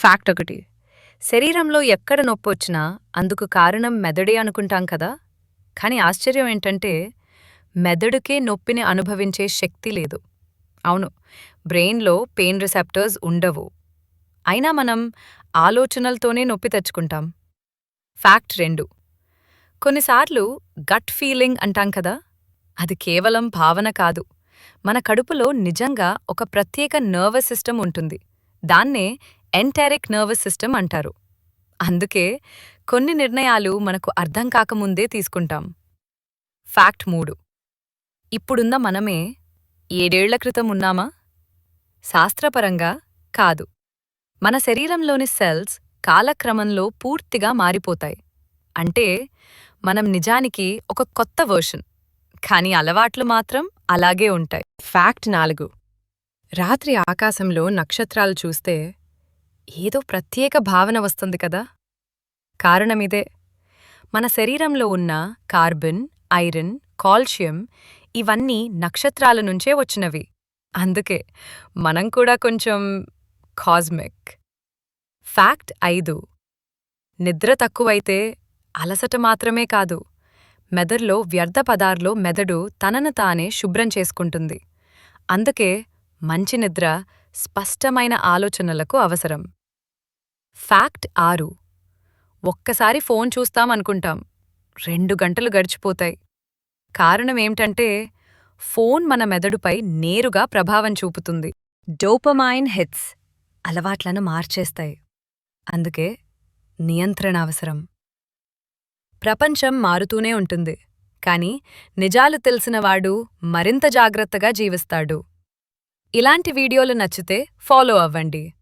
Fact ఒకటి శరీరంలో ఎక్కడ నొప్పి వచ్చినా అందుకు కారణం మెదడే అనుకుంటాం కదా. కానీ ఆశ్చర్యం ఏంటంటే మెదడుకే నొప్పిని అనుభవించే శక్తి లేదు. అవును బ్రెయిన్లో పెయిన్ రిసెప్టర్స్ ఉండవు. అయినా మనం ఆలోచనలతోనే నొప్పి తెచ్చుకుంటాం. ఫ్యాక్ట్ రెండు. కొన్నిసార్లు గట్ ఫీలింగ్ అంటాం కదా. అది కేవలం భావన కాదు. మన కడుపులో నిజంగా ఒక ప్రత్యేక నర్వస్ సిస్టమ్ ఉంటుంది. దాన్నే ఎంటారిక్ నర్వస్ సిస్టమ్ అంటారు. అందుకే కొన్ని నిర్ణయాలు మనకు అర్థం కాకముందే తీసుకుంటాం. ఫ్యాక్ట్ మూడు. ఇప్పుడున్న మనమే ఏడేళ్ళ క్రితం ఉన్నామా? శాస్త్రపరంగా కాదు. మన శరీరంలోని సెల్స్ కాలక్రమంలో పూర్తిగా మారిపోతాయి. అంటే మనం నిజానికి ఒక కొత్త వర్షన్. కానీ అలవాట్లు మాత్రం అలాగే ఉంటాయి. ఫ్యాక్ట్ నాలుగు. రాత్రి ఆకాశంలో నక్షత్రాలు చూస్తే ఏదో ప్రత్యేక భావన వస్తుంది కదా. కారణమిదే. మన శరీరంలో ఉన్న కార్బన్ ఐరన్ కాల్షియం ఇవన్నీ నక్షత్రాల నుంచే వచ్చినవి. అందుకే మనం కూడా కొంచెం కాస్మిక్. ఫ్యాక్ట్ ఐదు. నిద్ర తక్కువైతే అలసట మాత్రమే కాదు. మెదడులో వ్యర్థ పదార్లో మెదడు తనను తానే శుభ్రం చేసుకుంటుంది. అందుకే మంచి నిద్ర స్పష్టమైన ఆలోచనలకు అవసరం. ఫ్యాక్ట్ ఆరు. ఒక్కసారి ఫోన్ చూస్తామనుకుంటాం. రెండు గంటలు గడిచిపోతాయి. కారణమేంటంటే ఫోన్ మన మెదడుపై నేరుగా ప్రభావం చూపుతుంది. డోపమైన్ హిట్స్ అలవాట్లను మార్చేస్తాయి. అందుకే నియంత్రణ అవసరం. ప్రపంచం మారుతూనే ఉంటుంది. కాని నిజాలు తెలిసినవాడు మరింత జాగ్రత్తగా జీవిస్తాడు. ఇలాంటి వీడియోలు నచ్చితే ఫాలో అవ్వండి.